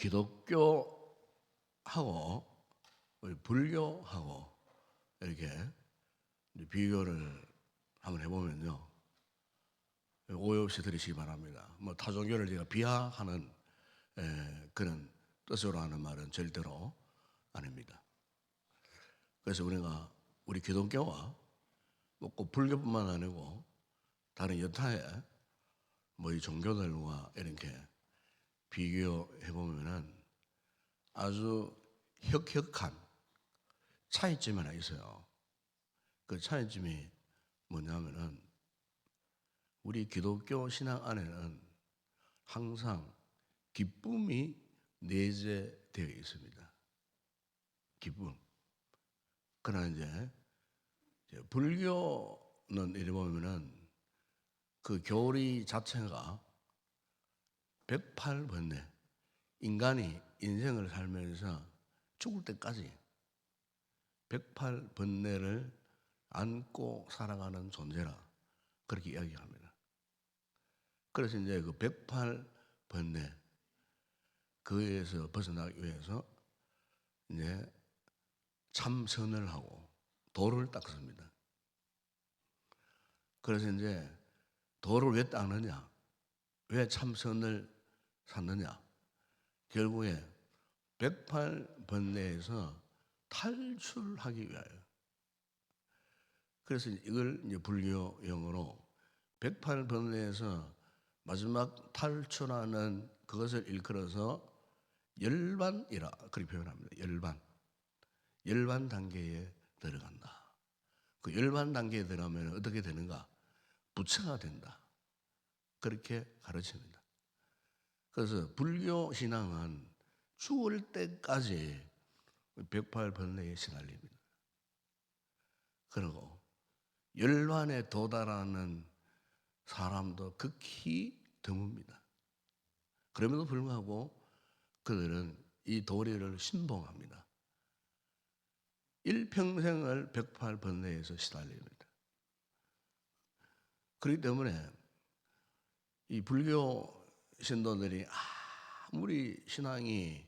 기독교하고 우리 불교하고 이렇게 비교를 한번 해보면요. 오해 없이 들으시기 바랍니다. 뭐 타종교를 제가 비하하는 에, 그런 뜻으로 하는 말은 절대로 아닙니다. 그래서 우리가 우리 기독교와 뭐꼭 불교뿐만 아니고 다른 여타의 뭐 이 종교들과 이렇게 비교해 보면은 아주 혁혁한 차이점이 하나 있어요. 그 차이점이 뭐냐면은 우리 기독교 신앙 안에는 항상 기쁨이 내재되어 있습니다. 기쁨. 그러나 이제 불교는 이래 보면은 그 교리 자체가 108번뇌 인간이 인생을 살면서 죽을 때까지 108번뇌를 안고 살아가는 존재라 그렇게 이야기합니다. 그래서 이제 그 108번뇌 그에서 벗어나기 위해서 이제 참선을 하고 도를 닦습니다. 그래서 이제 도를 왜 닦느냐? 왜 참선을 샀느냐? 결국에 108번뇌에서 탈출하기 위하여. 그래서 이걸 이제 불교 용어로 108번뇌에서 마지막 탈출하는 그것을 일컬어서 열반이라 그렇게 표현합니다. 열반. 열반 단계에 들어간다. 그 열반 단계에 들어가면 어떻게 되는가? 부처가 된다. 그렇게 가르칩니다. 그래서 불교 신앙은 죽을 때까지 108번뇌에 시달립니다. 그리고 열반에 도달하는 사람도 극히 드뭅니다. 그럼에도 불구하고 그들은 이 도리를 신봉합니다. 일평생을 108번뇌에서 시달립니다. 그렇기 때문에 이 불교 신도들이 아무리 신앙이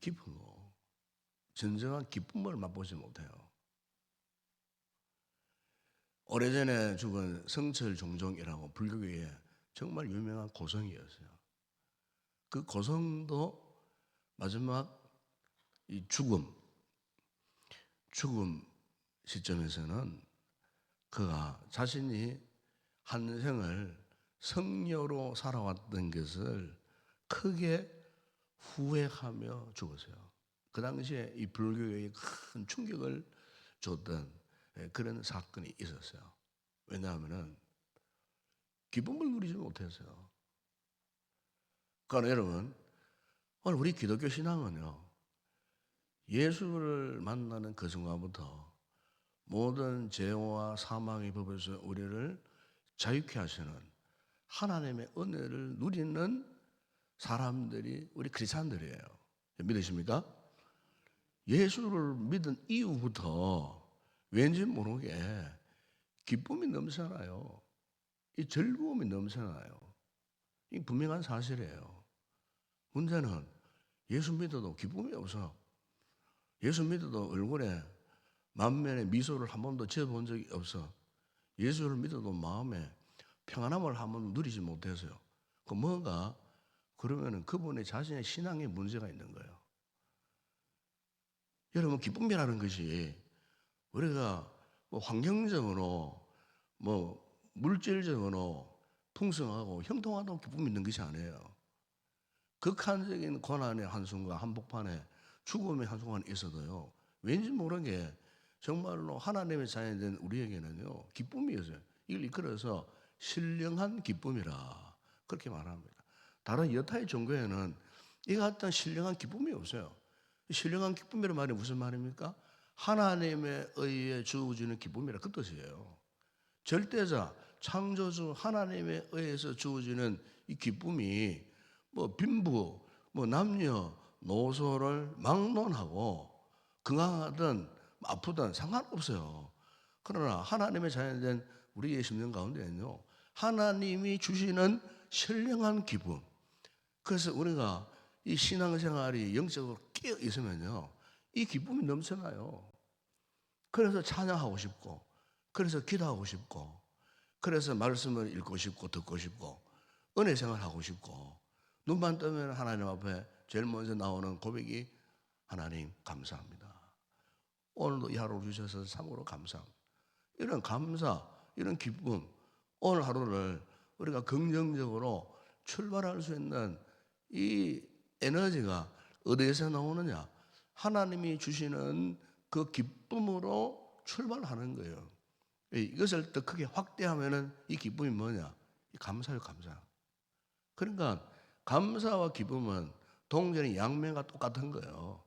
깊고 진정한 기쁨을 맛보지 못해요. 오래전에 죽은 성철 종종이라고 불교계에 정말 유명한 고성이었어요. 그 고성도 마지막 이 죽음, 죽음 시점에서는 그가 자신이 한 생을 성녀로 살아왔던 것을 크게 후회하며 죽었어요. 그 당시에 이 불교에 큰 충격을 줬던 예, 그런 사건이 있었어요. 왜냐하면은 기쁨을 누리지 못했어요. 그러니까 여러분, 오늘 우리 기독교 신앙은요, 예수를 만나는 그 순간부터 모든 죄와 사망의 법에서 우리를 자유케 하시는 하나님의 은혜를 누리는 사람들이 우리 크리스찬들이에요. 믿으십니까? 예수를 믿은 이후부터 왠지 모르게 기쁨이 넘쳐나요. 이 즐거움이 넘쳐나요. 이 분명한 사실이에요. 문제는 예수 믿어도 기쁨이 없어. 예수 믿어도 얼굴에 만면에 미소를 한 번도 지어본 적이 없어. 예수를 믿어도 마음에 평안함을 한 번도 누리지 못해서요. 그 뭔가 그러면은 그분의 자신의 신앙에 문제가 있는 거예요. 여러분 기쁨이라는 것이 우리가 뭐 환경적으로 뭐 물질적으로 풍성하고 형통하다고 기쁨이 있는 것이 아니에요. 극한적인 고난의 한순간 한복판에 죽음의 한순간 있어도요. 왠지 모르게 정말로 하나님의 자녀된 우리에게는요. 기쁨이었어요. 이걸 이끌어서 신령한 기쁨이라 그렇게 말합니다. 다른 여타의 종교에는 이 같은 신령한 기쁨이 없어요. 신령한 기쁨이란 말이 무슨 말입니까? 하나님에 의해 주어지는 기쁨이라 그 뜻이에요. 절대자, 창조주 하나님에 의해서 주어지는 이 기쁨이 뭐 빈부, 뭐 남녀, 노소를 막론하고 건강하든 아프든 상관없어요. 그러나 하나님의 자녀된 우리의 심령 가운데는요, 하나님이 주시는 신령한 기쁨. 그래서 우리가 이 신앙생활이 영적으로 깨어 있으면요. 이 기쁨이 넘쳐나요. 그래서 찬양하고 싶고, 그래서 기도하고 싶고, 그래서 말씀을 읽고 싶고, 듣고 싶고, 은혜 생활하고 싶고, 눈만 뜨면 하나님 앞에 제일 먼저 나오는 고백이 하나님 감사합니다. 오늘도 이 하루를 주셔서 참으로 감사합니다. 이런 감사, 이런 기쁨, 오늘 하루를 우리가 긍정적으로 출발할 수 있는 이 에너지가 어디에서 나오느냐? 하나님이 주시는 그 기쁨으로 출발하는 거예요. 이것을 더 크게 확대하면은 이 기쁨이 뭐냐? 이 감사요, 감사. 그러니까 감사와 기쁨은 동전의 양면과 똑같은 거예요.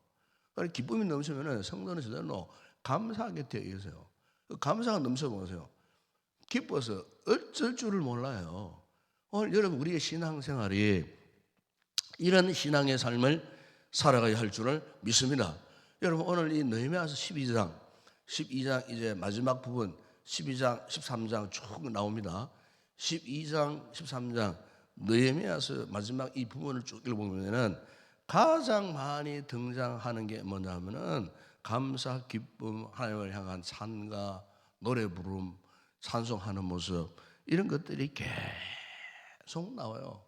그러니까 기쁨이 넘치면은 성도는 저절로 감사하게 되어 있어요. 그 감사가 넘쳐 보세요. 기뻐서 어쩔 줄을 몰라요. 오늘 여러분 우리의 신앙생활이 이런 신앙의 삶을 살아가야 할 줄을 믿습니다. 여러분 오늘 이 느헤미야서 12장 12장 이제 마지막 부분 12장 13장 쭉 나옵니다. 12장 13장 느헤미야서 마지막 이 부분을 쭉 읽어보면은 가장 많이 등장하는 게 뭐냐면은 감사 기쁨 하나님을 향한 찬가 노래 부름 찬송하는 모습 이런 것들이 계속 나와요.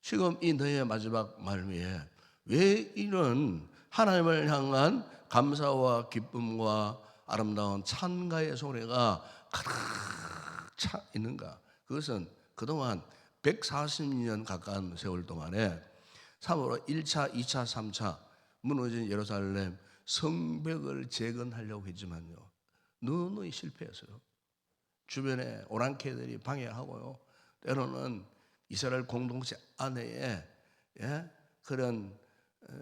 지금 이 너의 마지막 말미에 왜 이런 하나님을 향한 감사와 기쁨과 아름다운 찬가의 소리가 가득 차 있는가? 그것은 그동안 140년 가까운 세월 동안에 3으로 1차, 2차, 3차 무너진 예루살렘 성벽을 재건하려고 했지만요. 너무너무 실패했어요. 주변에 오랑캐들이 방해하고요. 때로는 이스라엘 공동체 안에 예? 그런 어,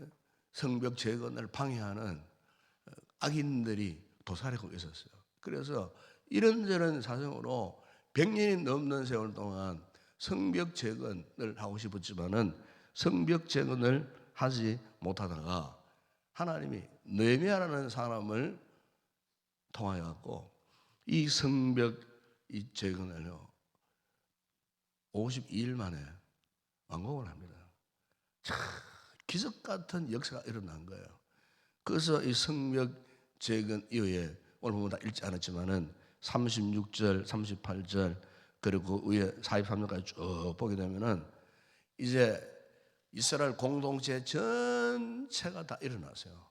성벽 재건을 방해하는 어, 악인들이 도사리고 있었어요. 그래서 이런저런 사정으로 100년이 넘는 세월 동안 성벽 재건을 하고 싶었지만은 성벽 재건을 하지 못하다가 하나님이 느헤미야라는 사람을 통하여 갖고 이 성벽 이 재건을요 52일 만에 완공을 합니다. 참 기적 같은 역사가 일어난 거예요. 그래서 이 성벽 재건 이후에 오늘 보면 다 읽지 않았지만은 36절, 38절 그리고 위에 43절까지 쭉 보게 되면은 이제 이스라엘 공동체 전체가 다 일어났어요.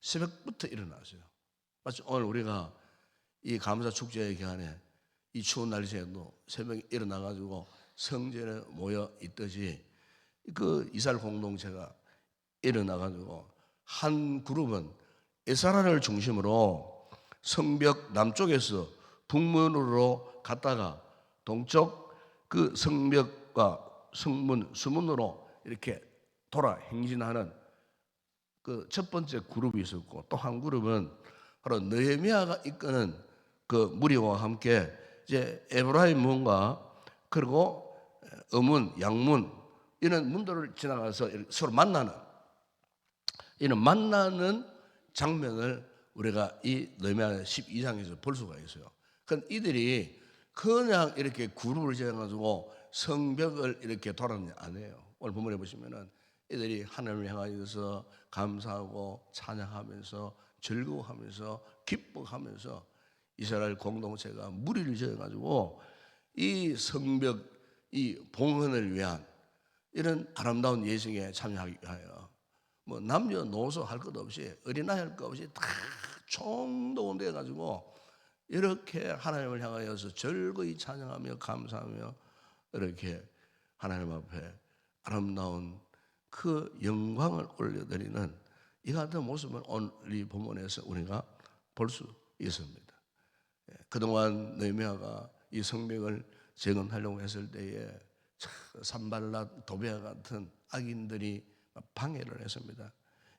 새벽부터 일어났어요. 마치 오늘 우리가 이 감사 축제의 기간에 이 추운 날씨에도 새벽에 일어나 가지고 성전에 모여 있듯이 그 이스라엘 공동체가 일어나 가지고 한 그룹은 에사라를 중심으로 성벽 남쪽에서 북문으로 갔다가 동쪽 그 성벽과 성문 수문으로 이렇게 돌아 행진하는 그 첫 번째 그룹이 있었고 또 한 그룹은 바로 느헤미야가 이끄는 그 무리와 함께 이제 에브라임 문과 그리고 어문, 양문 이런 문들을 지나가서 서로 만나는 이런 만나는 장면을 우리가 이 느헤미야 12장에서 볼 수가 있어요. 그 이들이 그냥 이렇게 그룹을 지어가지고 성벽을 이렇게 돌았냐 안 해요. 오늘 본문에 보시면은 이들이 하나님을 향하여서 감사하고 찬양하면서 즐거워하면서 기뻐하면서 이스라엘 공동체가 무리를 지어가지고 이 성벽 이 봉헌을 위한 이런 아름다운 예정에 참여하기 위하여 뭐 남녀 노소 할 것 없이 어린아이 할 것 없이 다 총동원돼 가지고 이렇게 하나님을 향하여서 즐거이 찬양하며 감사하며 이렇게 하나님 앞에 아름다운 그 영광을 올려드리는 이 같은 모습을 오늘 이 본문에서 우리가 볼 수 있습니다. 예, 그동안 느헤미야가 이 성벽을 재건하려고 했을 때에 산발라 도베아 같은 악인들이 방해를 했습니다.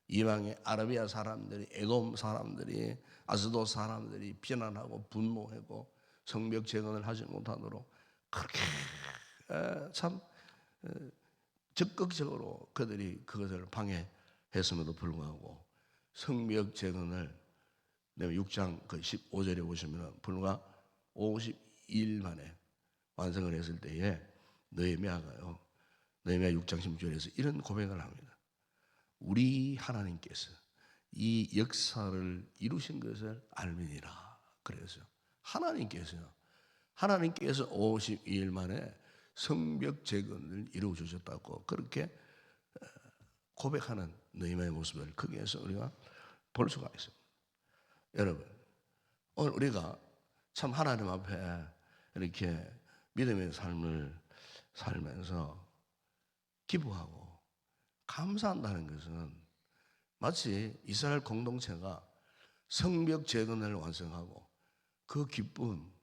이방의 아라비아 사람들이 에돔 사람들이 아스도 사람들이 비난하고 분노하고 성벽 재건을 하지 못하도록 그렇게 참 적극적으로 그들이 그것을 방해했음에도 불구하고 성벽 재건을 6장 그 15절에 보시면 불과 52일 만에 완성을 했을 때에 느헤미야가요 느헤미야 6장 16절에서 이런 고백을 합니다. 우리 하나님께서 이 역사를 이루신 것을 알미니라. 그래서 하나님께서요. 하나님께서 52일 만에 성벽 재건을 이루어 주셨다고 그렇게 어, 고백하는 느헤미야의 모습을 거기에서 우리가 볼 수가 있습니다. 여러분, 오늘 우리가 참 하나님 앞에 이렇게 믿음의 삶을 살면서 기부하고 감사한다는 것은 마치 이스라엘 공동체가 성벽 재건을 완성하고 그 기쁨,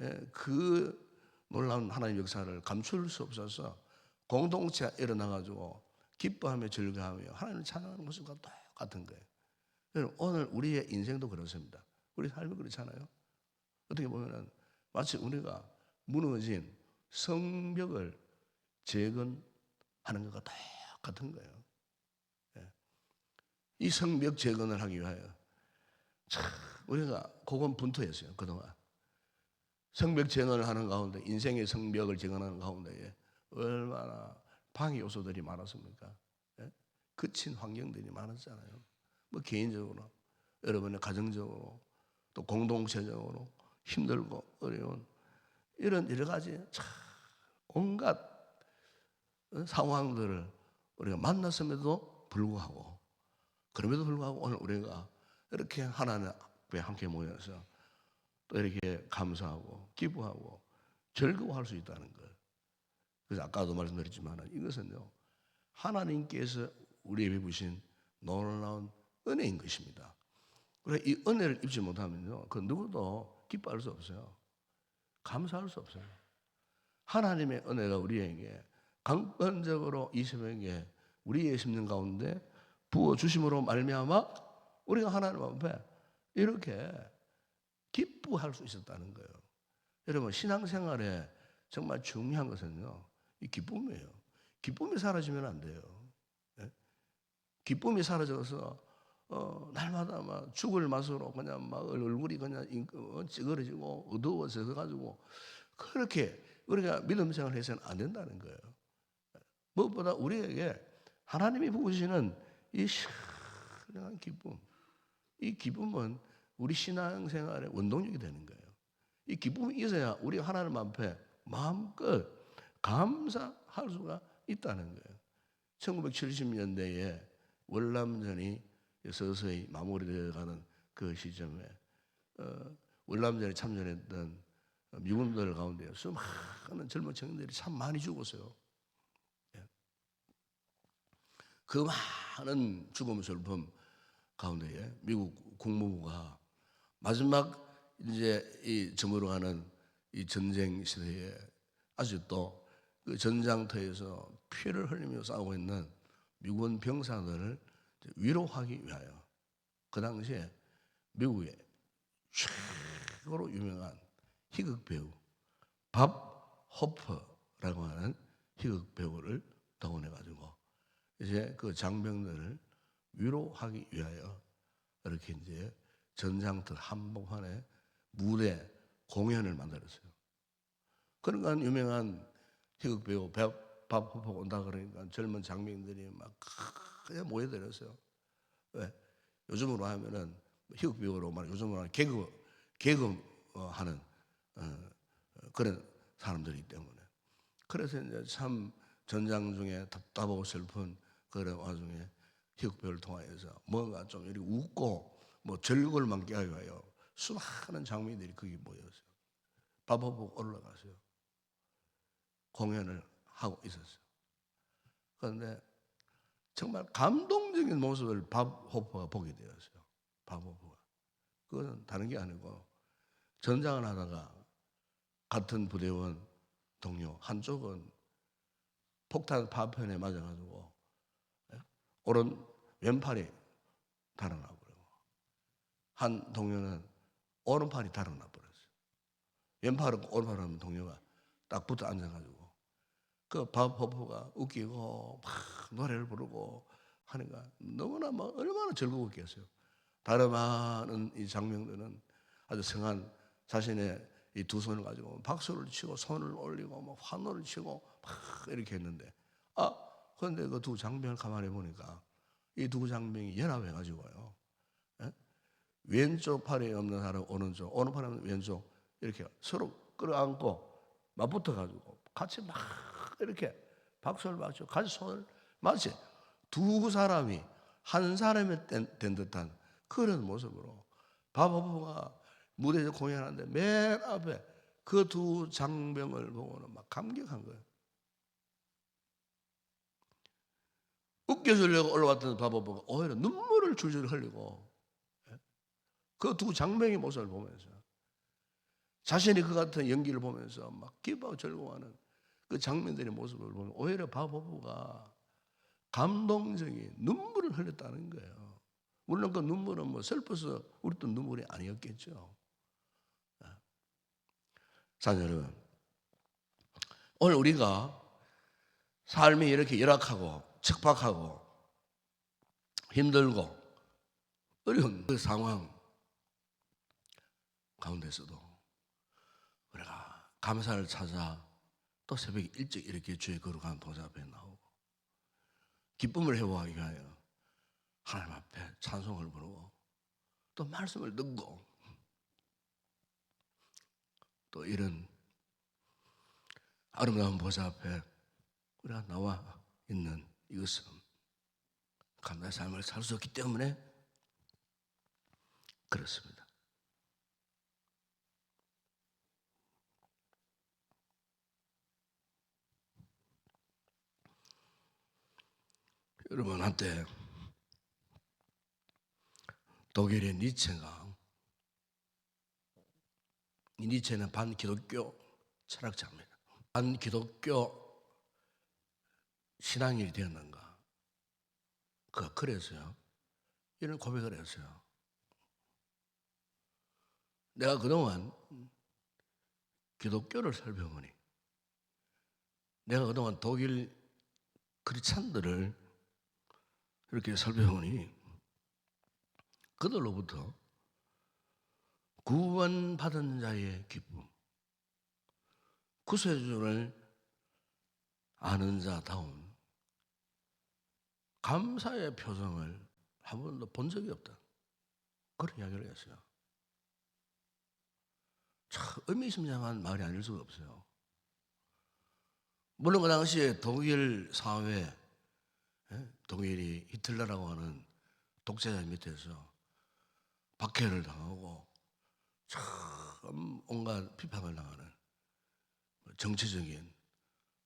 예, 그 놀라운 하나님 역사를 감출 수 없어서 공동체가 일어나가지고 기뻐하며 즐거워하며 하나님을 찬양하는 모습과 똑같은 거예요. 여러분, 오늘 우리의 인생도 그렇습니다. 우리 삶이 그렇잖아요. 어떻게 보면은 마치 우리가 무너진 성벽을 재건하는 것과 똑같은 거예요. 예. 이 성벽 재건을 하기 위하여 참 우리가 고군분투했어요 그동안 성벽 재건을 하는 가운데 인생의 성벽을 재건하는 가운데에 얼마나 방해 요소들이 많았습니까? 예? 그친 환경들이 많았잖아요. 뭐 개인적으로 여러분의 가정적으로 또 공동체적으로 힘들고 어려운 이런 여러 가지 참 온갖 어, 상황들을 우리가 만났음에도 불구하고 그럼에도 불구하고 오늘 우리가 이렇게 하나님 앞에 함께 모여서 또 이렇게 감사하고 기부하고 즐거워할 수 있다는 것. 그래서 아까도 말씀드렸지만 이것은요 하나님께서 우리에게 부신 놀라운 은혜인 것입니다. 그래 이 은혜를 입지 못하면요 그 누구도 기뻐할 수 없어요. 감사할 수 없어요. 하나님의 은혜가 우리에게 강권적으로 이 새벽에 우리의 심령 가운데 부어 주심으로 말미암아 우리가 하나님 앞에 이렇게 기뻐할 수 있었다는 거예요. 여러분 신앙생활에 정말 중요한 것은요 이 기쁨이에요. 기쁨이 사라지면 안 돼요. 예? 기쁨이 사라져서 어, 날마다 막 죽을 맛으로 그냥 막 얼굴이 그냥 잉- 어, 찌그러지고 어두워서 가지고 그렇게 우리가 믿음 생활을 해서는 안 된다는 거예요. 무엇보다 우리에게 하나님이 부으시는 이 시원한 기쁨, 이 기쁨은 우리 신앙생활의 원동력이 되는 거예요. 이 기쁨이 있어야 우리 하나님 앞에 마음껏 감사할 수가 있다는 거예요. 1970년대에 월남전이 서서히 마무리되어가는 그 시점에 어, 월남전에 참전했던 미군들 가운데 수많은 젊은 청년들이 참 많이 죽었어요. 예. 그 많은 죽음 슬픔 가운데에 미국 국무부가 마지막 이제 이 저물어가는 이 전쟁 시대에 아직도 그 전장터에서 피를 흘리며 싸우고 있는 미군 병사들을 위로하기 위하여 그 당시에 미국의 최고로 유명한 희극 배우 밥 호퍼라고 하는 희극 배우를 동원해 가지고 이제 그 장병들을 위로하기 위하여 이렇게 이제 전장터 한복판에 무대 공연을 만들었어요. 그러니까 유명한 희극 배우 밥, 밥 호퍼가 온다 그러니까 젊은 장병들이 막 그냥 모여들었어요. 왜? 요즘으로 하면은 희극 배우로 말 요즘으로 하면 개그 개그 어, 하는 어, 어, 그런 사람들이기 때문에 그래서 이제 참 전장 중에 답답하고 슬픈 그런 와중에 희극 배우를 통하여서 뭔가 좀 이렇게 웃고 뭐 하기 위하여 수많은 장면들이 거기 모였어요. 밥하고 올라가서요. 공연을 하고 있었어요. 그런데 정말 감동적인 모습을 밥 호퍼가 보게 되었어요. 밥 호퍼가. 그것은 다른 게 아니고 전장을 하다가 같은 부대원 동료 한쪽은 폭탄 파편에 맞아가지고 예? 오른 왼팔이 달아나 버리고 한 동료는 오른팔이 달아나 버렸어요. 왼팔은 오른팔을 하면 동료가 딱 붙어 앉아가지고 그 밥퍼프가 웃기고 막 노래를 부르고 하니까 너무나 막 얼마나 즐거웠겠어요. 다른 많은 이 장면들은 아주 성한 자신의 이 두 손을 가지고 박수를 치고 손을 올리고 막 환호를 치고 막 이렇게 했는데 아, 그런데 그 두 장병을 가만히 보니까 이 두 장병이 연합해 가지고요. 예? 왼쪽 팔에 없는 사람 오른쪽, 오른팔에 없는 왼쪽 이렇게 서로 끌어안고 맞붙어 가지고 같이 막 이렇게 박수를 맞죠. 같이 손을 마치 두 사람이 한 사람이 된, 된 듯한 그런 모습으로 바바부가 무대에서 공연하는데 맨 앞에 그 두 장병을 보고는 막 감격한 거예요. 웃겨주려고 올라왔던 바바부가 오히려 눈물을 줄줄 흘리고 그 두 장병의 모습을 보면서 자신이 그 같은 연기를 보면서 막 기뻐하고 즐거워하는 그 장면들의 모습을 보면 오히려 바보부가 감동적인 눈물을 흘렸다는 거예요. 물론 그 눈물은 뭐 슬퍼서 우리도 눈물이 아니었겠죠. 자, 여러분. 오늘 우리가 삶이 이렇게 열악하고 척박하고 힘들고 어려운 그 상황 가운데서도 우리가 감사를 찾아 또 새벽에 일찍 이렇게 주의 거룩한 도자 앞에 나오고 기쁨을 회복하기 위하여 하나님 앞에 찬송을 부르고 또 말씀을 듣고 또 이런 아름다운 보좌 앞에 우리가 나와 있는 이것은 감사의 삶을 살 수 없기 때문에 그렇습니다. 여러분 한때 독일의 니체가 이 니체는 반기독교 철학자입니다. 반기독교 신앙인이 되었는가? 그 그래서요. 이런 고백을 했어요. 내가 그동안 기독교를 살펴보니 내가 그동안 독일 크리스찬들을 이렇게 살펴보니 그들로부터 구원받은 자의 기쁨, 구세주를 아는 자다운 감사의 표정을 한 번도 본 적이 없다. 그런 이야기를 했어요. 참 의미심장한 말이 아닐 수가 없어요. 물론 그 당시에 독일 사회, 예? 독일이 히틀러라고 하는 독재자 밑에서 박해를 당하고 참 온갖 비판을 당하는 정치적인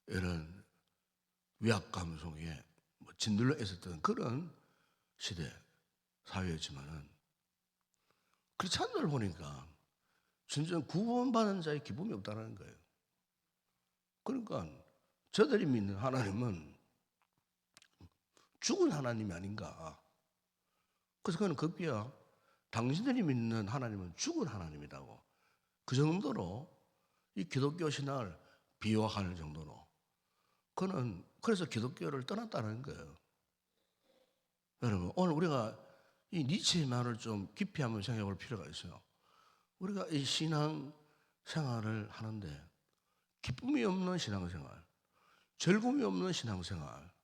이런 위압 감성에 뭐 진들러 있었던 그런 시대 사회였지만은 크리스찬들 보니까 진정 구원받은 자의 기쁨이 없다는 거예요. 그러니까 저들이 믿는 하나님은 죽은 하나님이 아닌가. 그래서 그는 급기야 당신들이 믿는 하나님은 죽은 하나님이라고. 그 정도로 이 기독교 신앙을 비호하는 정도로 그는 그래서 기독교를 떠났다는 거예요. 여러분 오늘 우리가 이 니체의 말을 좀 깊이 한번 생각해 볼 필요가 있어요. 우리가 이 신앙 생활을 하는데 기쁨이 없는 신앙생활, 즐거움이 없는 신앙생활, 예?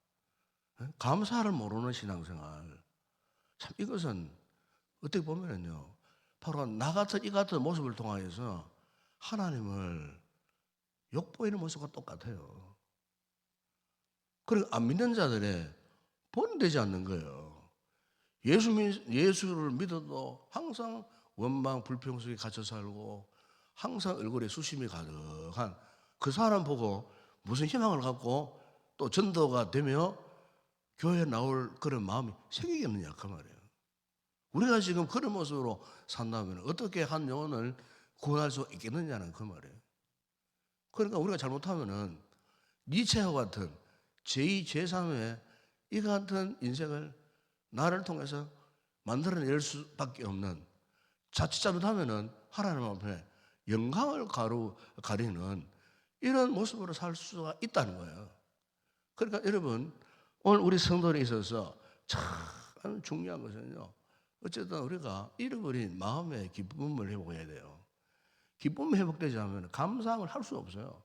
감사를 모르는 신앙생활, 참 이것은 어떻게 보면은요, 바로 나 같은 이 같은 모습을 통하여서 하나님을 욕보이는 모습과 똑같아요. 그리고 안 믿는 자들의 본되지 않는 거예요. 예수 믿, 예수를 믿어도 항상 원망, 불평 속에 갇혀 살고 항상 얼굴에 수심이 가득한 그 사람 보고 무슨 희망을 갖고 또 전도가 되며 교회에 나올 그런 마음이 생기겠느냐 그 말이에요. 우리가 지금 그런 모습으로 산다면 어떻게 한 영혼을 구원할 수 있겠느냐는 그 말이에요. 그러니까 우리가 잘못하면은 니체와 같은 제2, 제3의 이 같은 인생을 나를 통해서 만들어낼 수밖에 없는 자칫 잘못하면은 하나님 앞에 영광을 가루, 가리는 이런 모습으로 살 수가 있다는 거예요. 그러니까 여러분, 오늘 우리 성도에 있어서 참 중요한 것은요. 어쨌든 우리가 잃어버린 마음의 기쁨을 회복해야 돼요. 기쁨이 회복되지 않으면 감사함을 할 수 없어요.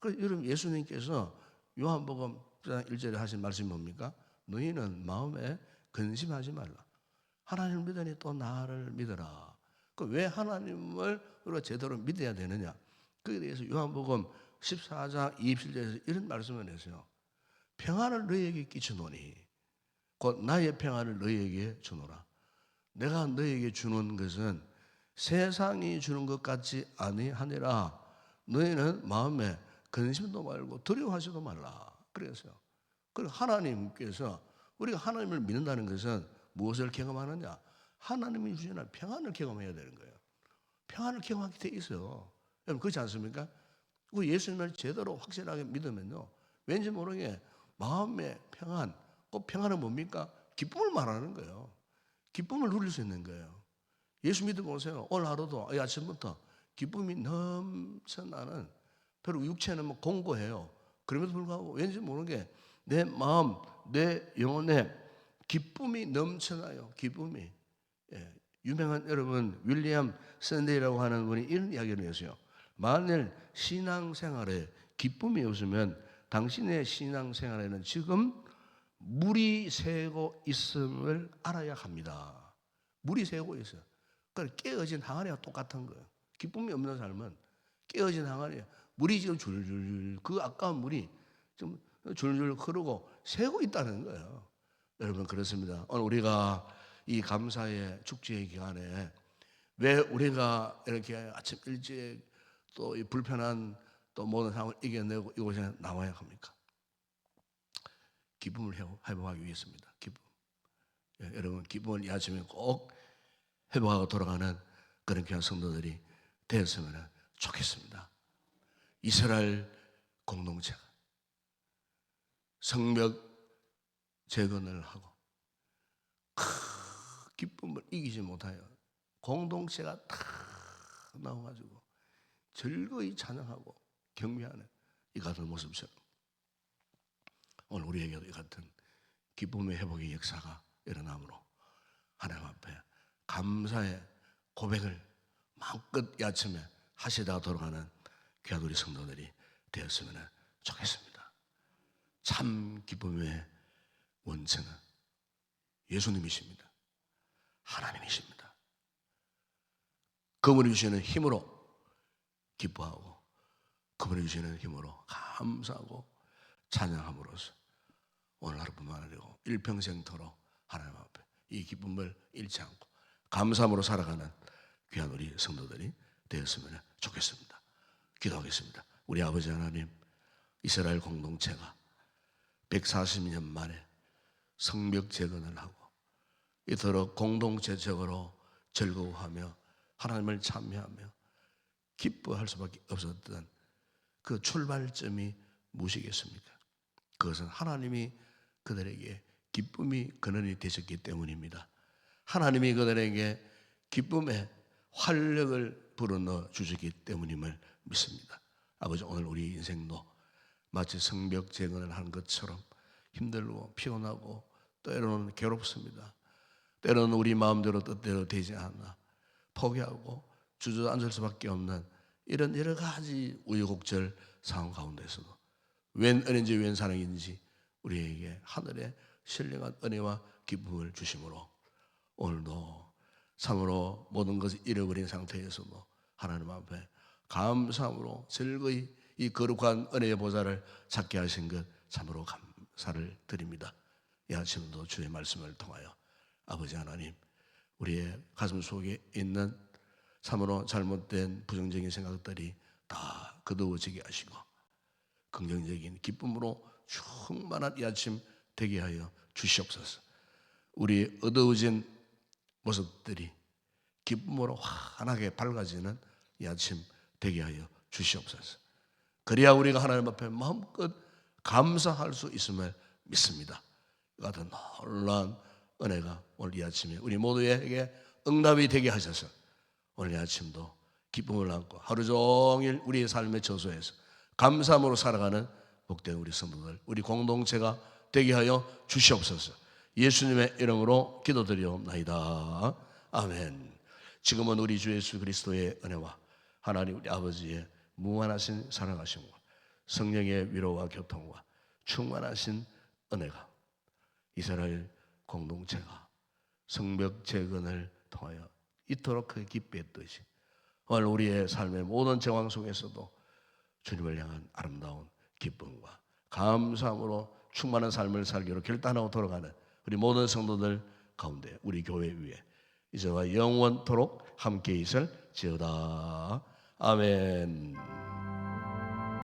그래서 여러분 예수님께서 요한복음 6장 1절에 하신 말씀이 뭡니까? 너희는 마음에 근심하지 말라. 하나님을 믿으니 또 나를 믿어라. 그 왜 하나님을 제대로 믿어야 되느냐? 그에 대해서 요한복음 14장 27절에서 이런 말씀을 했어요. 평안을 너희에게 끼치노니 곧 나의 평안을 너희에게 주노라. 내가 너희에게 주는 것은 세상이 주는 것 같지 아니하니라. 너희는 마음에 근심도 말고 두려워하지도 말라. 그래서요. 그리고 하나님께서 우리가 하나님을 믿는다는 것은 무엇을 경험하느냐? 하나님이 주시는 평안을 경험해야 되는 거예요. 평안을 경험하게 돼 있어요. 여러분 그렇지 않습니까? 우리 예수님을 제대로 확실하게 믿으면요. 왠지 모르게 마음의 평안, 그 평안은 뭡니까? 기쁨을 말하는 거예요. 기쁨을 누릴 수 있는 거예요. 예수 믿고 오세요. 오늘 하루도 이 아침부터 기쁨이 넘쳐나는 별로 육체는 뭐 공고해요. 그럼에도 불구하고 왠지 모르게 내 마음, 내 영혼에 기쁨이 넘쳐나요. 기쁨이. 예. 유명한 여러분 윌리엄 샌데이라고 하는 분이 이런 이야기를 했어요. 만일 신앙생활에 기쁨이 없으면 당신의 신앙생활에는 지금 물이 새고 있음을 알아야 합니다. 물이 새고 있어요. 그러니까 깨어진 항아리가 똑같은 거예요. 기쁨이 없는 삶은 깨어진 항아리, 물이 지금 줄줄 그 아까운 물이 좀 줄줄 흐르고 새고 있다는 거예요. 여러분 그렇습니다. 오늘 우리가 이 감사의 축제의 기간에 왜 우리가 이렇게 아침 일찍 또이 불편한 또 모든 상황을 이겨내고 이곳에 나와야 합니까? 기쁨을 회복- 회복하기 위해서입니다. 기쁨. 예, 여러분 기쁨을 이 아침에 꼭 회복하고 돌아가는 그런 귀한 성도들이 되었으면 좋겠습니다. 이스라엘 공동체가 성벽 재건을 하고 크 기쁨을 이기지 못하여 공동체가 다 나와가지고 즐거이 찬양하고 경배하는 이 같은 모습처럼 오늘 우리에게도 이 같은 기쁨의 회복의 역사가 일어나므로 하나님 앞에 감사의 고백을 마음껏 이 아침에 하시다가 돌아가는 귀한 우리 성도들이 되었으면 좋겠습니다. 참 기쁨의 원천은 예수님이십니다. 하나님이십니다. 그분이 주시는 힘으로 기뻐하고 그분이 주시는 힘으로 감사하고 찬양함으로써 오늘 하루뿐만 아니고 일평생토록 하나님 앞에 이 기쁨을 잃지 않고 감사함으로 살아가는 귀한 우리 성도들이 되었으면 좋겠습니다. 기도하겠습니다. 우리 아버지 하나님 이스라엘 공동체가 140년 만에 성벽 재건을 하고 이토록 공동체적으로 즐거워하며 하나님을 참여하며 기뻐할 수밖에 없었던 그 출발점이 무엇이겠습니까? 그것은 하나님이 그들에게 기쁨이 근원이 되셨기 때문입니다. 하나님이 그들에게 기쁨의 활력을 불어넣어 주셨기 때문임을 믿습니다. 아버지 오늘 우리 인생도 마치 성벽 재건을 하는 것처럼 힘들고 피곤하고 때로는 괴롭습니다. 때로는 우리 마음대로 뜻대로 되지 않아 포기하고 주저앉을 수밖에 없는 이런 여러 가지 우여곡절 상황 가운데서도 웬 은혜인지 웬 사랑인지 우리에게 하늘의 신령한 은혜와 기쁨을 주심으로 오늘도 참으로 모든 것을 잃어버린 상태에서도 하나님 앞에 감사함으로 즐거이 이 거룩한 은혜의 보좌를 찾게 하신 것 참으로 감사를 드립니다. 이 아침도 주의 말씀을 통하여 아버지 하나님 우리의 가슴 속에 있는 참으로 잘못된 부정적인 생각들이 다 거두어지게 하시고 긍정적인 기쁨으로 충만한 이 아침 되게 하여 주시옵소서. 우리 어두워진 모습들이 기쁨으로 환하게 밝아지는 이 아침 되게 하여 주시옵소서. 그래야 우리가 하나님 앞에 마음껏 감사할 수 있음을 믿습니다. 이 같은 놀라운 은혜가 오늘 이 아침에 우리 모두에게 응답이 되게 하셔서 오늘 이 아침도 기쁨을 안고 하루 종일 우리의 삶의 저소에서 감사함으로 살아가는 복된 우리 성도들, 우리 공동체가 되게 하여 주시옵소서. 예수님의 이름으로 기도드리옵나이다. 아멘. 지금은 우리 주 예수 그리스도의 은혜와 하나님 우리 아버지의 무한하신 사랑하심과 성령의 위로와 교통과 충만하신 은혜가 이스라엘 공동체가 성벽 재건을 통하여 이토록 그 기뻐했듯이 오늘 우리의 삶의 모든 정황 속에서도 주님을 향한 아름다운 기쁨과 감사함으로 충만한 삶을 살기로 결단하고 돌아가는 우리 모든 성도들 가운데 우리 교회 위에 이제와 영원토록 함께 있을 지어다 아멘.